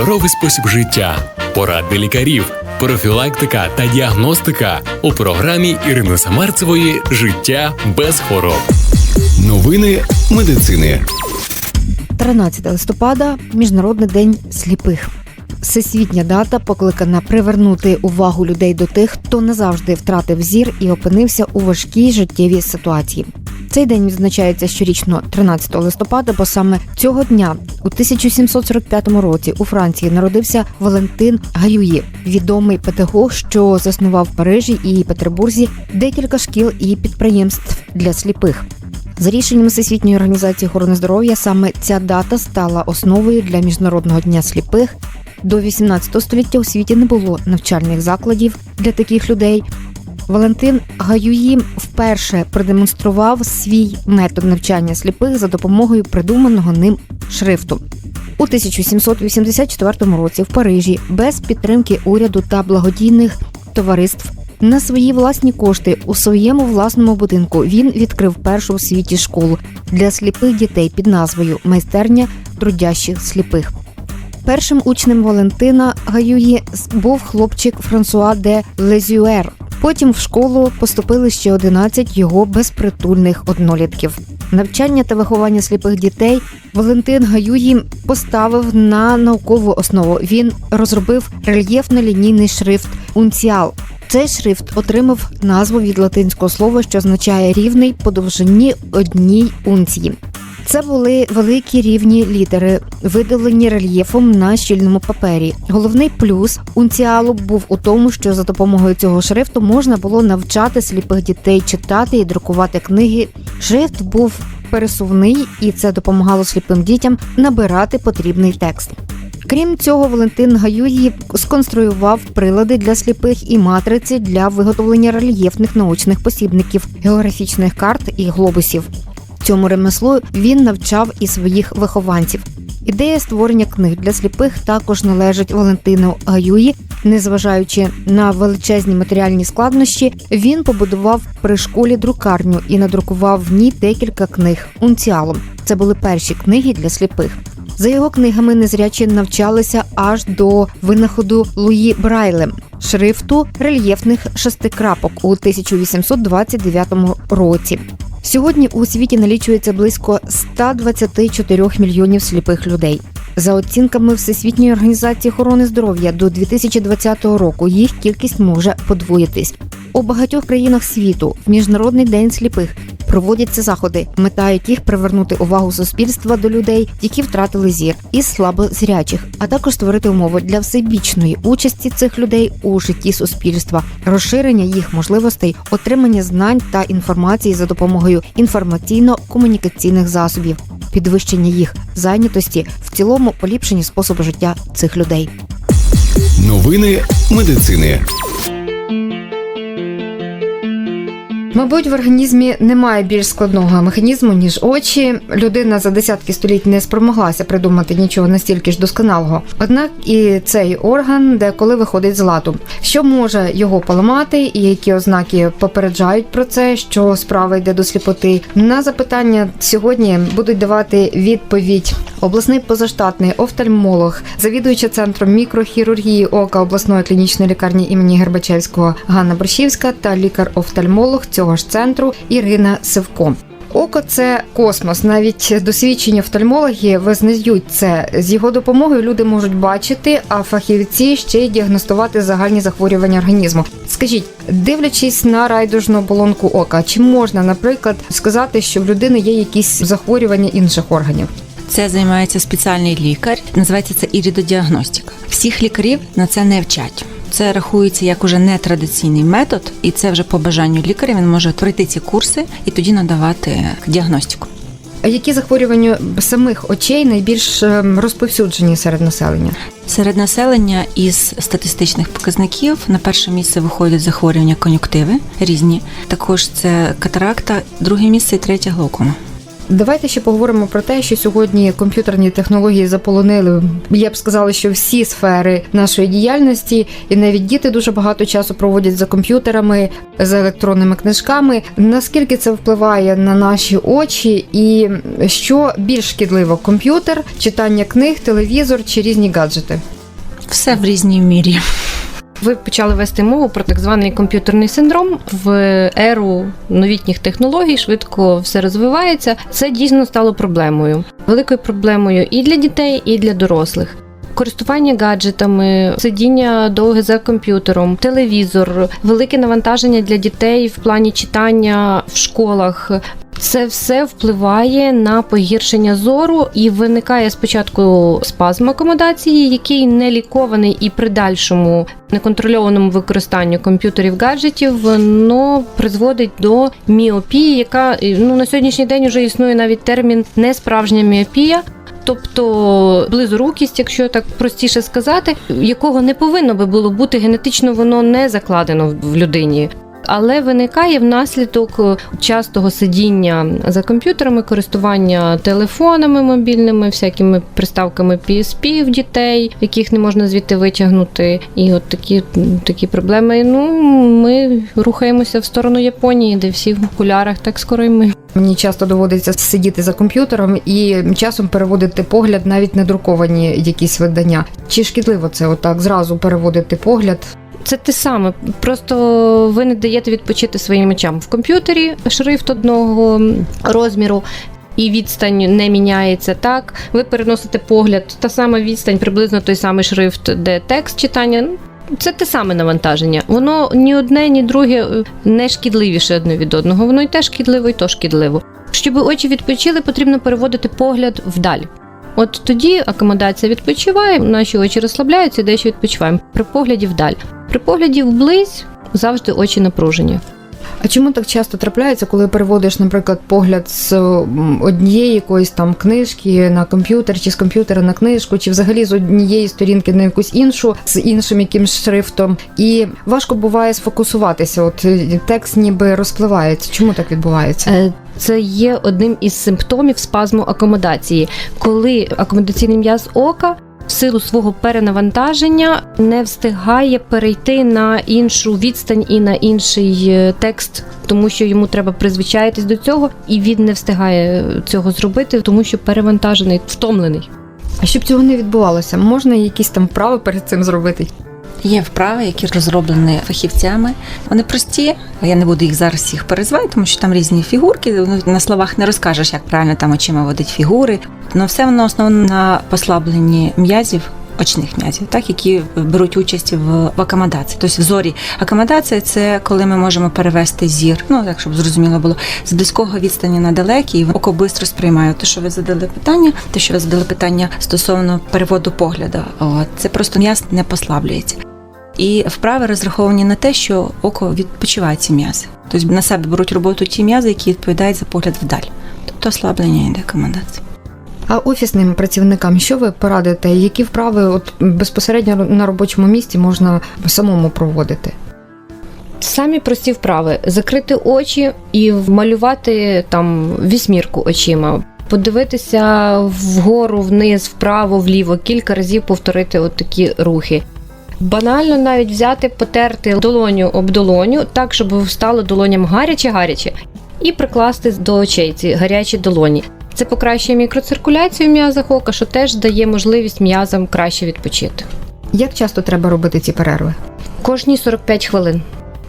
здоровий спосіб життя, поради лікарів, профілактика та діагностика у програмі Ірини Самарцевої Життя без хвороб. Новини медицини. 13 листопада Міжнародний день сліпих. Всесвітня дата покликана привернути увагу людей до тих, хто назавжди втратив зір і опинився у важкій життєвій ситуації. Цей день відзначається щорічно 13 листопада, бо саме цього дня, у 1745 році, у Франції народився Валентин Гаюї, відомий педагог, що заснував в Парижі і Петербурзі декілька шкіл і підприємств для сліпих. За рішенням Всесвітньої організації охорони здоров'я саме ця дата стала основою для міжнародного дня сліпих. До 18 століття у світі не було навчальних закладів для таких людей. Валентин Гаюї вперше продемонстрував свій метод навчання сліпих за допомогою придуманого ним шрифту. У 1784 році в Парижі без підтримки уряду та благодійних товариств на свої власні кошти у своєму власному будинку він відкрив першу у світі школу для сліпих дітей під назвою Майстерня трудящих сліпих. Першим учнем Валентина Гаюї був хлопчик Франсуа де Лезюер. Потім в школу поступили ще 11 його безпритульних однолітків. Навчання та виховання сліпих дітей Валентин Гаюї поставив на наукову основу. Він розробив рельєфно-лінійний шрифт Унціал. Цей шрифт отримав назву від латинського слова, що означає рівний по довжині одній унції. Це були великі рівні літери, видалені рельєфом на щільному папері. Головний плюс унціалу був у тому, що за допомогою цього шрифту можна було навчати сліпих дітей читати і друкувати книги. Шрифт був пересувний, і це допомагало сліпим дітям набирати потрібний текст. Крім цього, Валентин Гаюї сконструював прилади для сліпих і матриці для виготовлення рельєфних научних посібників, географічних карт і глобусів. Цьому ремеслу він навчав і своїх вихованців. Ідея створення книг для сліпих також належить Валентину Гаюї. Незважаючи на величезні матеріальні складнощі, він побудував при школі друкарню і надрукував в ній декілька книг унціалом. Це були перші книги для сліпих. За його книгами незрячі навчалися аж до винаходу Луї Брайле шрифту рельєфних шестикрапок у 1829 році. Сьогодні у світі налічується близько 124 мільйонів сліпих людей. За оцінками Всесвітньої організації охорони здоров'я до 2020 року їх кількість може подвоїтись. У багатьох країнах світу в міжнародний день сліпих проводяться заходи, мета яких привернути увагу суспільства до людей, які втратили зір, і слабозрячих, а також створити умови для всебічної участі цих людей у житті суспільства, розширення їх можливостей, отримання знань та інформації за допомогою інформаційно-комунікаційних засобів, підвищення їх зайнятості, в цілому поліпшення способу життя цих людей. Новини медицини. Мабуть, в організмі немає більш складного механізму, ніж очі. Людина за десятки століть не спромоглася придумати нічого настільки ж досконалого. Однак і цей орган деколи виходить з ладу. Що може його поламати, і які ознаки попереджають про це, що справа йде до сліпоти? На запитання сьогодні будуть давати відповідь обласний позаштатний офтальмолог, завідуюча центром мікрохірургії ока обласної клінічної лікарні імені Гербачевського Ганна Борщівська та лікар-офтальмолог цього ж центру Ірина Сивко. Око це космос. Навіть досвідчені офтальмологи визнають це. З його допомогою люди можуть бачити, а фахівці ще й діагностувати загальні захворювання організму. Скажіть, дивлячись на райдужну оболонку ока, чи можна, наприклад, сказати, що в людини є якісь захворювання інших органів? Це займається спеціальний лікар. Називається це іридодіагностика. Всіх лікарів на це не вчать. Це рахується як уже нетрадиційний метод, і це вже по бажанню лікаря він може пройти ці курси і тоді надавати діагностику. А які захворювання самих очей найбільш ем, розповсюджені серед населення? Серед населення із статистичних показників на перше місце виходять захворювання кон'юктиви різні. Також це катаракта, друге місце і третє глаукома. Давайте ще поговоримо про те, що сьогодні комп'ютерні технології заполонили. Я б сказала, що всі сфери нашої діяльності, і навіть діти дуже багато часу проводять за комп'ютерами, за електронними книжками. Наскільки це впливає на наші очі, і що більш шкідливо: комп'ютер, читання книг, телевізор чи різні гаджети? Все в різній мірі. Ви почали вести мову про так званий комп'ютерний синдром в еру новітніх технологій. Швидко все розвивається. Це дійсно стало проблемою, великою проблемою і для дітей, і для дорослих. Користування гаджетами, сидіння довге за комп'ютером, телевізор, велике навантаження для дітей в плані читання в школах. Це все впливає на погіршення зору і виникає спочатку спазм акомодації, який не лікований і при дальшому неконтрольованому використанню комп'ютерів гаджетів воно призводить до міопії, яка ну на сьогоднішній день вже існує навіть термін несправжня міопія. Тобто близорукість, якщо так простіше сказати, якого не повинно би було бути генетично, воно не закладено в людині. Але виникає внаслідок частого сидіння за комп'ютерами, користування телефонами мобільними, всякими приставками PSP в дітей, яких не можна звідти витягнути. І от такі, такі проблеми. Ну ми рухаємося в сторону Японії, де всі в окулярах, так скоро й ми. Мені часто доводиться сидіти за комп'ютером і часом переводити погляд навіть на друковані якісь видання. Чи шкідливо це отак зразу переводити погляд? Це те саме, просто ви не даєте відпочити своїм очам в комп'ютері шрифт одного розміру. І відстань не міняється так. Ви переносите погляд, та сама відстань, приблизно той самий шрифт, де текст читання. Це те саме навантаження. Воно ні одне, ні друге е, не шкідливіше одне від одного. Воно й те шкідливо, і то шкідливо. Щоб очі відпочили, потрібно переводити погляд вдаль. От тоді акомодація відпочиває, наші очі розслабляються і дещо відпочиваємо. При погляді вдаль. При погляді вблизь завжди очі напружені. А чому так часто трапляється, коли переводиш, наприклад, погляд з однієї якоїсь там книжки на комп'ютер, чи з комп'ютера на книжку, чи взагалі з однієї сторінки на якусь іншу з іншим якимсь шрифтом, і важко буває сфокусуватися. От е, текст ніби розпливається. Чому так відбувається? Е, Це є одним із симптомів спазму акомодації, коли акомодаційний м'яз ока силу свого перенавантаження не встигає перейти на іншу відстань і на інший е, текст, тому що йому треба призвичаїтись до цього, і він не встигає цього зробити, тому що перевантажений, втомлений. А щоб цього не відбувалося, можна якісь там вправи перед цим зробити? Є вправи, які розроблені фахівцями. Вони прості. Я не буду їх зараз всіх перезвати, тому що там різні фігурки. Ну, На словах не розкажеш, як правильно там очима водить фігури. Ну все воно основано на послабленні м'язів. Очних м'язів, так які беруть участь в, в акомодації. Тобто в зорі акомодація це коли ми можемо перевести зір, ну так щоб зрозуміло було, з близького відстані на далекий, око швидко сприймає. Те, що ви задали питання, те, що ви задали питання стосовно переводу погляду, от, це просто м'яз не послаблюється. І вправи розраховані на те, що око відпочиває ці м'язи. Тобто на себе беруть роботу ті м'язи, які відповідають за погляд вдаль. Тобто ослаблення йде акомодації. А офісним працівникам, що ви порадите? Які вправи от безпосередньо на робочому місці можна самому проводити? Самі прості вправи: закрити очі і вмалювати там вісьмірку очима. Подивитися вгору, вниз, вправо, вліво, кілька разів повторити от такі рухи. Банально навіть взяти, потерти долоню об долоню, так, щоб стало долоням гаряче-гаряче, і прикласти до очей ці гарячі долоні. Це покращує мікроциркуляцію в м'язах ока, що теж дає можливість м'язам краще відпочити. Як часто треба робити ці перерви? Кожні 45 хвилин.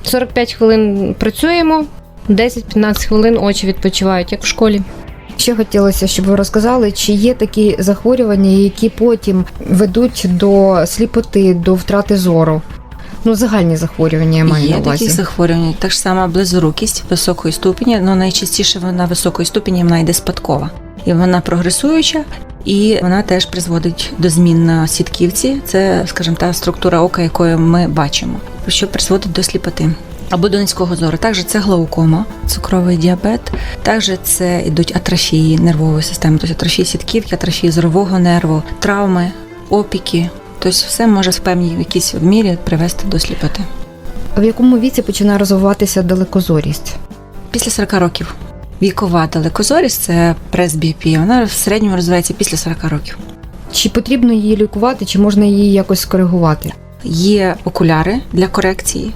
45 хвилин працюємо, 10-15 хвилин очі відпочивають, як в школі. Ще хотілося, щоб ви розказали, чи є такі захворювання, які потім ведуть до сліпоти, до втрати зору. Ну, загальні захворювання я маю Є на увазі. такі захворювання, так ж сама близорукість високої ступені, але найчастіше вона високої ступені вона йде спадкова. І вона прогресуюча, і вона теж призводить до змін на сітківці. Це, скажімо, та структура ока, якою ми бачимо, що призводить до сліпоти. Або до низького зору. Також це глаукома, цукровий діабет, також це йдуть атрофії нервової системи, тобто атрофії сітківки, атрофії зорового нерву, травми, опіки. Тобто все може в певній якійсь мірі привести до сліпоти. В якому віці починає розвиватися далекозорість? Після 40 років. Вікова далекозорість це пресбіопія. Вона в середньому розвивається після 40 років. Чи потрібно її лікувати, чи можна її якось скоригувати? Є окуляри для корекції.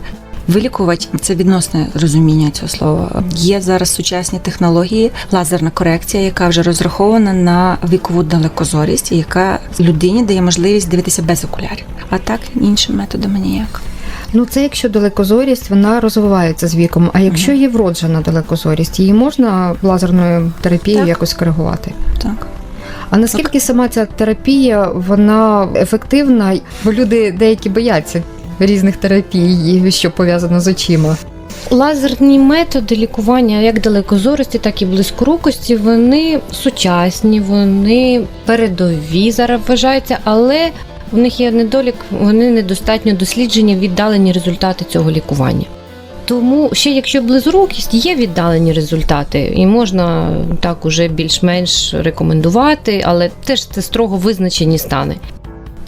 Вилікувати це відносне розуміння цього слова. Є зараз сучасні технології, лазерна корекція, яка вже розрахована на вікову далекозорість, яка людині дає можливість дивитися без окулярів. А так іншими методами ніяк. Ну, це якщо далекозорість, вона розвивається з віком. А якщо є вроджена далекозорість, її можна лазерною терапією Так. якось коригувати? Так. А наскільки сама ця терапія вона ефективна? Бо люди деякі бояться різних терапій, що пов'язано з очима. Лазерні методи лікування як далекозорості, так і близькорукості, вони сучасні, вони передові зараз вважаються, але в них є недолік, вони недостатньо досліджені, віддалені результати цього лікування. Тому ще якщо близорукість, є віддалені результати, і можна так уже більш-менш рекомендувати, але теж це строго визначені стани.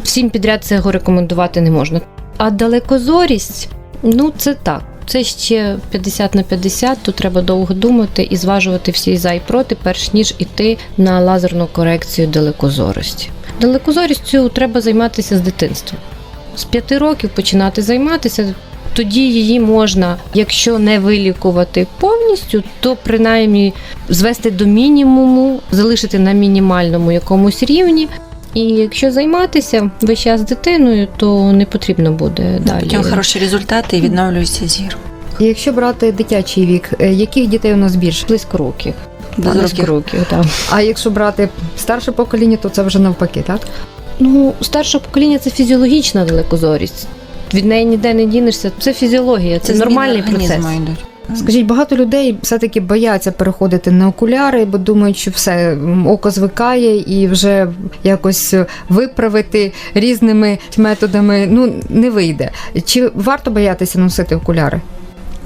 Всім підряд цього рекомендувати не можна. А далекозорість, ну це так. Це ще 50 на 50, тут треба довго думати і зважувати всі за і проти, перш ніж іти на лазерну корекцію далекозорості. Далекозорістю треба займатися з дитинства. З п'яти років починати займатися. Тоді її можна, якщо не вилікувати повністю, то принаймні звести до мінімуму, залишити на мінімальному якомусь рівні. І якщо займатися весь час з дитиною, то не потрібно буде далі. Потім хороші результати і відновлюється зір. Якщо брати дитячий вік, е, яких дітей у нас більше? близько років. Близько років, так. А якщо брати старше покоління, то це вже навпаки, так? Ну, старше покоління це фізіологічна далекозорість. Від неї ніде не дінешся. Це фізіологія, це, зміни нормальний процес. організму йдуть. Скажіть, багато людей все-таки бояться переходити на окуляри, бо думають, що все око звикає і вже якось виправити різними методами ну не вийде. Чи варто боятися носити окуляри?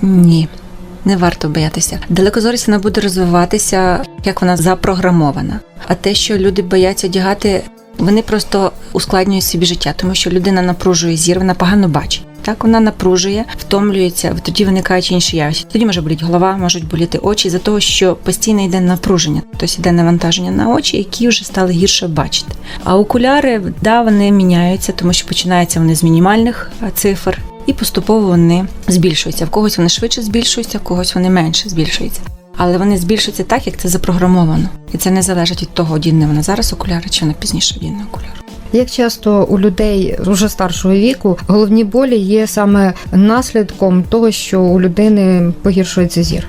Ні. Не варто боятися. Далекозорість вона буде розвиватися, як вона запрограмована. А те, що люди бояться одягати, вони просто ускладнюють собі життя, тому що людина напружує зір, вона погано бачить. Так вона напружує, втомлюється, тоді виникають інші явища. Тоді може боліти голова, можуть боліти очі за того, що постійно йде напруження, тобто йде навантаження на очі, які вже стали гірше бачити. А окуляри, да, вони міняються, тому що починаються вони з мінімальних цифр, і поступово вони збільшуються. В когось вони швидше збільшуються, в когось вони менше збільшуються. Але вони збільшуються так, як це запрограмовано. І це не залежить від того, одіне вона зараз окуляри чи вона пізніше одіне окуляри. Як часто у людей вже старшого віку головні болі є саме наслідком того, що у людини погіршується зір?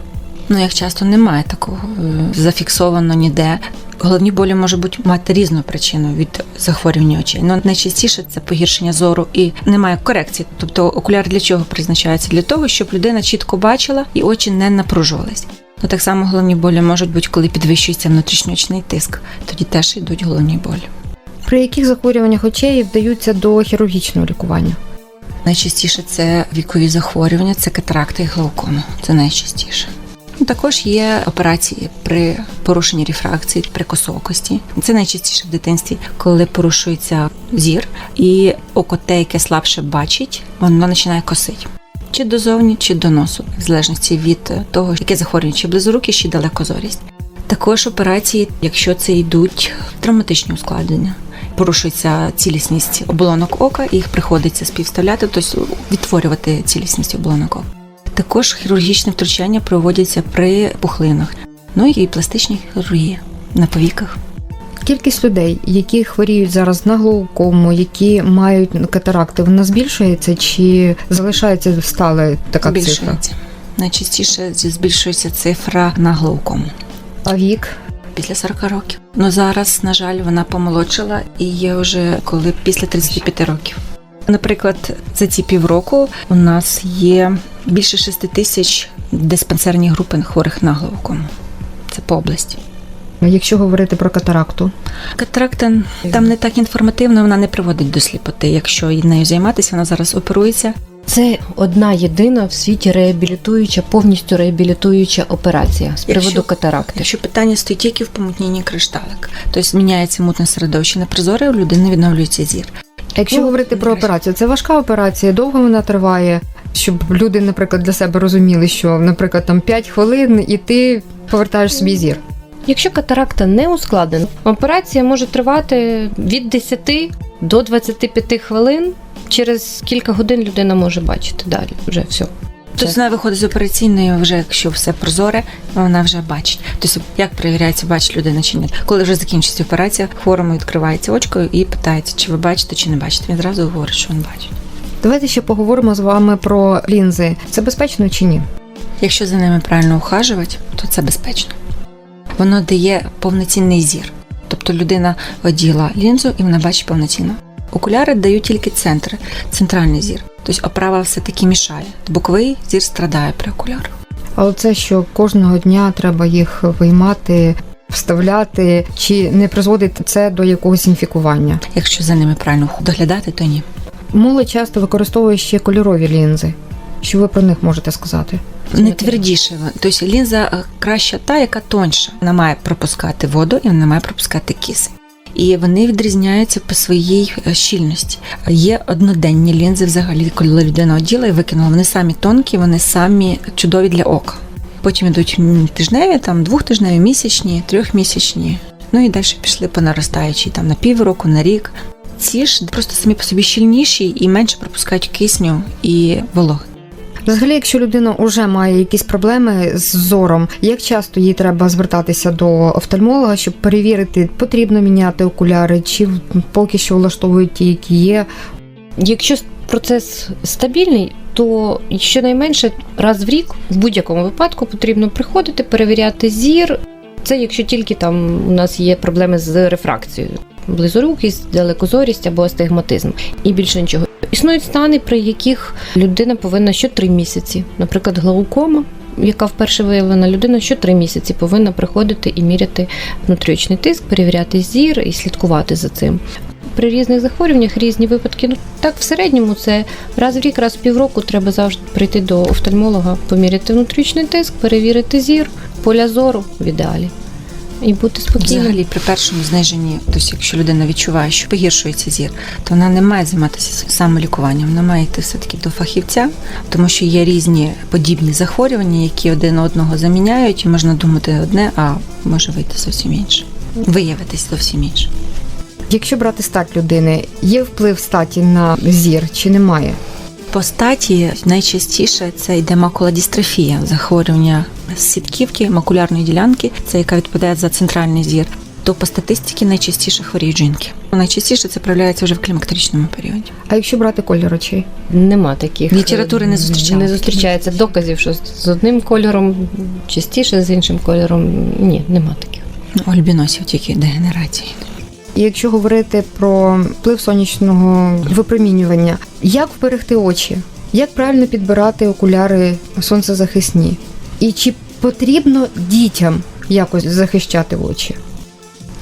Ну, як часто немає такого е, зафіксовано ніде. Головні болі може бути мати різну причину від захворювання очей. Ну найчастіше це погіршення зору і немає корекції. Тобто окуляр для чого призначається? Для того, щоб людина чітко бачила і очі не напружувались. Ну так само головні болі можуть бути, коли підвищується внутрішньоочний тиск. Тоді теж йдуть головні болі. При яких захворюваннях очей вдаються до хірургічного лікування? Найчастіше це вікові захворювання, це катаракта і глаукома. Це найчастіше. Ну, Також є операції при порушенні рефракції, при косоокості. Це найчастіше в дитинстві, коли порушується зір, і око те, яке слабше бачить, воно починає косити. Чи дозовні, чи до носу, в залежності від того, яке захворювання, чи близорукість, чи далекозорість. Також операції, якщо це йдуть травматичні ускладнення. Порушується цілісність оболонок ока, і їх приходиться співставляти, тобто відтворювати цілісність оболонок ока. Також хірургічне втручання проводяться при пухлинах, ну і пластичні хірургії на повіках. Кількість людей, які хворіють зараз на глаукому, які мають катаракти, вона збільшується чи залишається стала така цифра? Найчастіше збільшується цифра на глаукому А вік? Після 40 років. Ну зараз, на жаль, вона помолодшила і є вже коли після 35 років. Наприклад, за ці півроку у нас є більше 6 тисяч диспансерні групи хворих на глаукому. Це по області. Якщо говорити про катаракту, Катаракта там не так інформативно, вона не приводить до сліпоти. Якщо нею займатися, вона зараз оперується. Це одна єдина в світі реабілітуюча, повністю реабілітуюча операція з приводу Якщо- катаракти. Якщо питання стоїть тільки в помутненні кришталик, тобто зміняється мутне середовище на прозоре, у людини відновлюється зір. якщо Ну, говорити про операцію, це важка операція, довго вона триває. щоб люди, наприклад, для себе розуміли, що, наприклад, там 5 хвилин і ти повертаєш собі зір. Якщо катаракта не ускладнена, операція може тривати від 10 до 25 хвилин. Через кілька годин людина може бачити далі. Вже все. Тобто вона виходить з операційної, вже якщо все прозоре, вона вже бачить. Тобто, як перевіряється, бачить людина чи ні. Коли вже закінчиться операція, хворому відкривається очко і питається, чи ви бачите, чи не бачите. Він зразу говорить, що він бачить. Давайте ще поговоримо з вами про лінзи. Це безпечно чи ні? Якщо за ними правильно ухажувати, то це безпечно. Воно дає повноцінний зір. Тобто людина оділа лінзу і вона бачить повноцінно. Окуляри дають тільки центри, центральний зір. Тобто оправа все-таки мішає. Боковий зір страдає при окулярах. Але це що кожного дня треба їх виймати, вставляти, чи не призводить це до якогось інфікування? Якщо за ними правильно доглядати, то ні. Молодь часто використовує ще кольорові лінзи. Що ви про них можете сказати? Не твердіше. Тобто лінза е, краща та, яка тоньша. Вона має пропускати воду і вона має пропускати кисень. І вони відрізняються по своїй е, щільності. Є одноденні лінзи, взагалі, коли людина оділа і викинула. Вони самі тонкі, вони самі чудові для ока. Потім йдуть тижневі, там двохтижневі, місячні, трьохмісячні. Ну і далі пішли по наростаючій, там на півроку, на рік. Ці ж просто самі по собі щільніші і менше пропускають кисню і вологи. Взагалі, якщо людина вже має якісь проблеми з зором, як часто їй треба звертатися до офтальмолога, щоб перевірити, потрібно міняти окуляри, чи поки що влаштовують ті, які є. Якщо процес стабільний, то щонайменше раз в рік в будь-якому випадку потрібно приходити, перевіряти зір. Це якщо тільки там у нас є проблеми з рефракцією, близорукість, далекозорість або астигматизм, і більше нічого. Існують стани, при яких людина повинна що три місяці, наприклад, глаукома. Яка вперше виявлена людина, що три місяці повинна приходити і міряти внутріочний тиск, перевіряти зір і слідкувати за цим. При різних захворюваннях різні випадки. Ну так в середньому це раз в рік, раз в півроку треба завжди прийти до офтальмолога, поміряти внутрішній тиск, перевірити зір, поля зору в ідеалі. І бути спокійним. Взагалі, при першому зниженні, тобто, якщо людина відчуває, що погіршується зір, то вона не має займатися самолікуванням, вона має йти все-таки до фахівця, тому що є різні подібні захворювання, які один одного заміняють, і можна думати одне, а може вийти зовсім інше, виявитись зовсім інше. Якщо брати стать людини, є вплив статі на зір чи немає? По статі найчастіше це йде макуладістрофія, захворювання сітківки, макулярної ділянки, це яка відповідає за центральний зір. То по статистиці найчастіше хворіють жінки. Найчастіше це проявляється вже в клімактеричному періоді. А якщо брати колір очей? Нема таких Літератури не зустрічала Не зустрічається доказів, що з одним кольором частіше, з іншим кольором. Ні, нема таких. Ну, у альбіносів тільки дегенерації. Якщо говорити про вплив сонячного випромінювання, як вберегти очі? Як правильно підбирати окуляри сонцезахисні? І чи потрібно дітям якось захищати очі?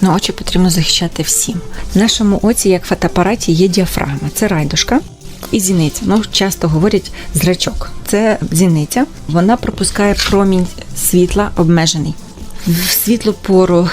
Ну, очі потрібно захищати всім. В нашому оці, як фотоапараті, є діафрагма. Це райдушка і зіниця. Ну, часто говорять зрачок. Це зіниця. Вона пропускає промінь світла обмежений. В світлу пору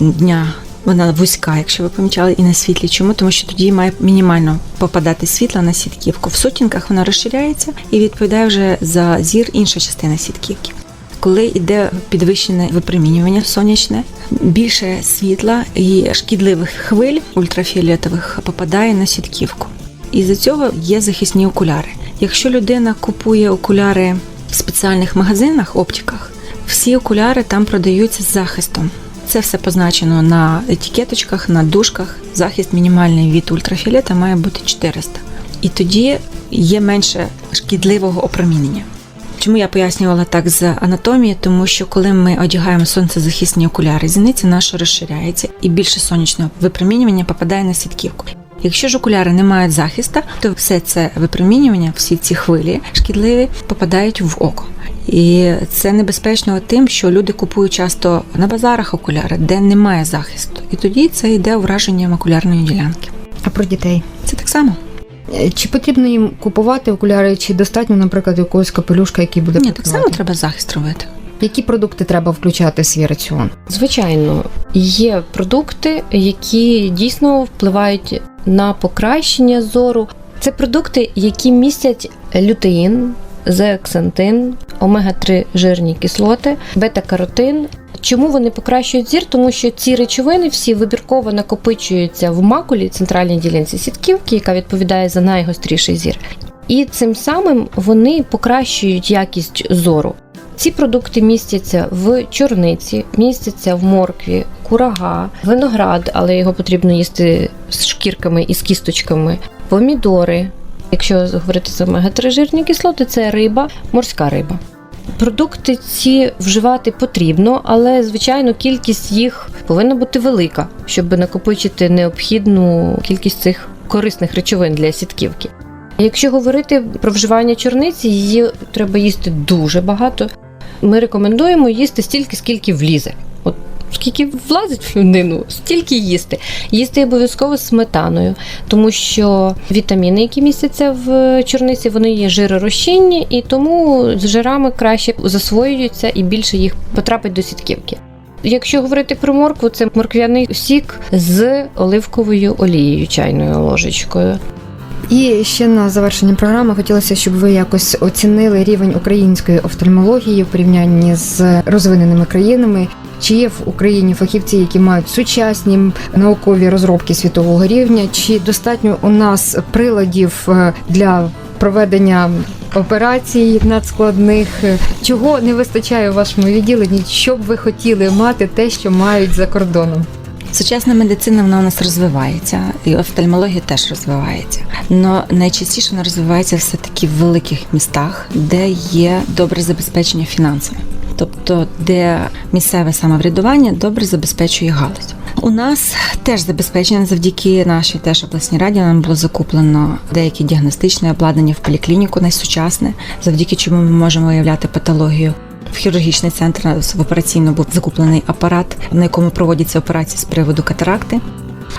дня вона вузька, якщо ви помічали, і на світлі. Чому? Тому що тоді має мінімально попадати світла на сітківку. В сутінках вона розширяється і відповідає вже за зір інша частина сітківки. Коли йде підвищене випромінювання сонячне, більше світла і шкідливих хвиль ультрафіолетових попадає на сітківку. І за цього є захисні окуляри. Якщо людина купує окуляри в спеціальних магазинах, оптиках, всі окуляри там продаються з захистом. Це все позначено на етикеточках, на дужках. Захист мінімальний від ультрафіолета має бути 400. І тоді є менше шкідливого опромінення. Чому я пояснювала так з анатомії? Тому що коли ми одягаємо сонцезахисні окуляри, зіниця наша розширяється і більше сонячного випромінювання попадає на сітківку. Якщо ж окуляри не мають захиста, то все це випромінювання, всі ці хвилі шкідливі попадають в око. І це небезпечно тим, що люди купують часто на базарах окуляри, де немає захисту. І тоді це йде враження макулярної ділянки. А про дітей? Це так само. Е, Чи потрібно їм купувати окуляри, чи достатньо, наприклад, якогось капелюшка, який буде Ні, так само треба захист робити. Які продукти треба включати в свій раціон? Звичайно, є продукти, які дійсно впливають на покращення зору. Це продукти, які містять лютеїн, зеаксантин, омега-3 жирні кислоти, бета-каротин. Чому вони покращують зір? Тому що ці речовини всі вибірково накопичуються в макулі центральній ділянці сітківки, яка відповідає за найгостріший зір. І цим самим вони покращують якість зору. Ці продукти містяться в чорниці, містяться в моркві, курага, виноград, але його потрібно їсти з шкірками і з кісточками, помідори. Якщо говорити за омега-3 жирні кислоти, це риба, морська риба. Продукти ці вживати потрібно, але звичайно кількість їх повинна бути велика, щоб накопичити необхідну кількість цих корисних речовин для сітківки. Якщо говорити про вживання чорниці, її треба їсти дуже багато. Ми рекомендуємо їсти стільки, скільки влізе. Скільки влазить в людину, стільки їсти. Їсти обов'язково з сметаною, тому що вітаміни, які містяться в чорниці, вони є жиророзчинні, і тому з жирами краще засвоюються і більше їх потрапить до сітківки. Якщо говорити про моркву, це морквяний сік з оливковою олією чайною ложечкою. І ще на завершення програми хотілося, щоб ви якось оцінили рівень української офтальмології в порівнянні з розвиненими країнами. Чи є в Україні фахівці, які мають сучасні наукові розробки світового рівня? Чи достатньо у нас приладів е, для проведення операцій надскладних? Чого не вистачає у вашому відділенні? Що б ви хотіли мати те, що мають за кордоном? Сучасна медицина вона у нас розвивається, і офтальмологія теж розвивається. Но найчастіше вона розвивається все таки в великих містах, де є добре забезпечення фінансами. Тобто, де місцеве самоврядування добре забезпечує галузь. У нас теж забезпечення завдяки нашій теж обласній раді нам було закуплено деяке діагностичне обладнання в поліклініку найсучасне, завдяки чому ми можемо виявляти патологію. В хірургічний центр в операційно був закуплений апарат, на якому проводяться операції з приводу катаракти.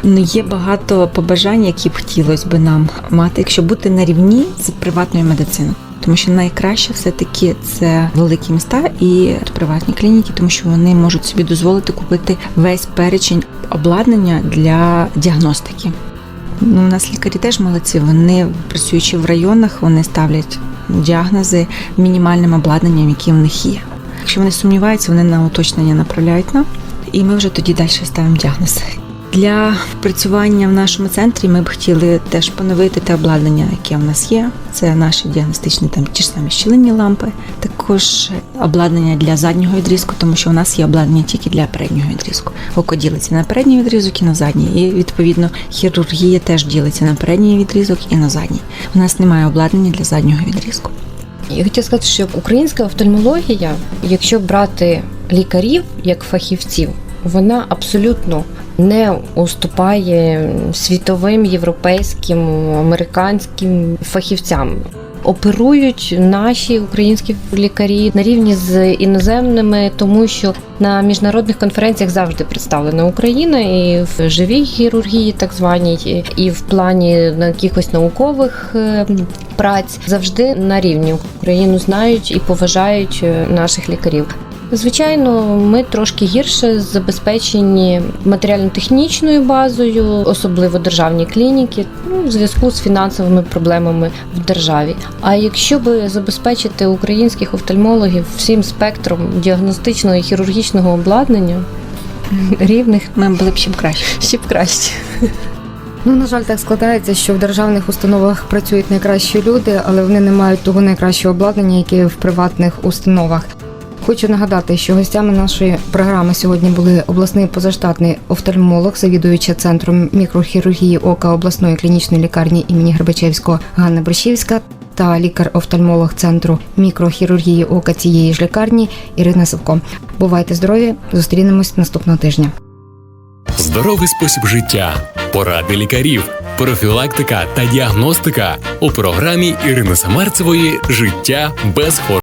Ну, є багато побажань, які б хотілося би нам мати, якщо бути на рівні з приватною медициною. Тому що найкраще все-таки це великі міста і приватні клініки, тому що вони можуть собі дозволити купити весь перечень обладнання для діагностики. Ну, у нас лікарі теж молодці. Вони працюючи в районах, вони ставлять діагнози мінімальним обладнанням, які в них є. Якщо вони сумніваються, вони на уточнення направляють нам, і ми вже тоді далі ставимо діагнози. Для працювання в нашому центрі ми б хотіли теж поновити те обладнання, яке в нас є. Це наші діагностичні там ті ж самі щілинні лампи, також обладнання для заднього відрізку, тому що у нас є обладнання тільки для переднього відрізку. Око ділиться на передній відрізок і на задній. І відповідно хірургія теж ділиться на передній відрізок і на задній. У нас немає обладнання для заднього відрізку. Я хотіла сказати, що українська офтальмологія, якщо брати лікарів як фахівців, вона абсолютно не уступає світовим, європейським, американським фахівцям. Оперують наші українські лікарі на рівні з іноземними, тому що на міжнародних конференціях завжди представлена Україна і в живій хірургії, так званій, і в плані на якихось наукових е, праць завжди на рівні Україну знають і поважають е, наших лікарів. Звичайно, ми трошки гірше забезпечені матеріально-технічною базою, особливо державні клініки, ну, в зв'язку з фінансовими проблемами в державі. А якщо би забезпечити українських офтальмологів всім спектром діагностичного і хірургічного обладнання рівних, Ми були б ще б краще. ще б краще. Ну, на жаль, так складається, що в державних установах працюють найкращі люди, але вони не мають того найкращого обладнання, яке в приватних установах. Хочу нагадати, що гостями нашої програми сьогодні були обласний позаштатний офтальмолог, завідуюча центром мікрохірургії ока обласної клінічної лікарні імені Гребачевського Ганна Брещівська та лікар-офтальмолог центру мікрохірургії ока цієї ж лікарні Ірина Савко. Бувайте здорові! Зустрінемось наступного тижня. Здоровий спосіб життя, поради лікарів, профілактика та діагностика у програмі Ірини Самарцевої Життя без хвороб.